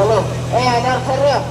Eh, ada serius.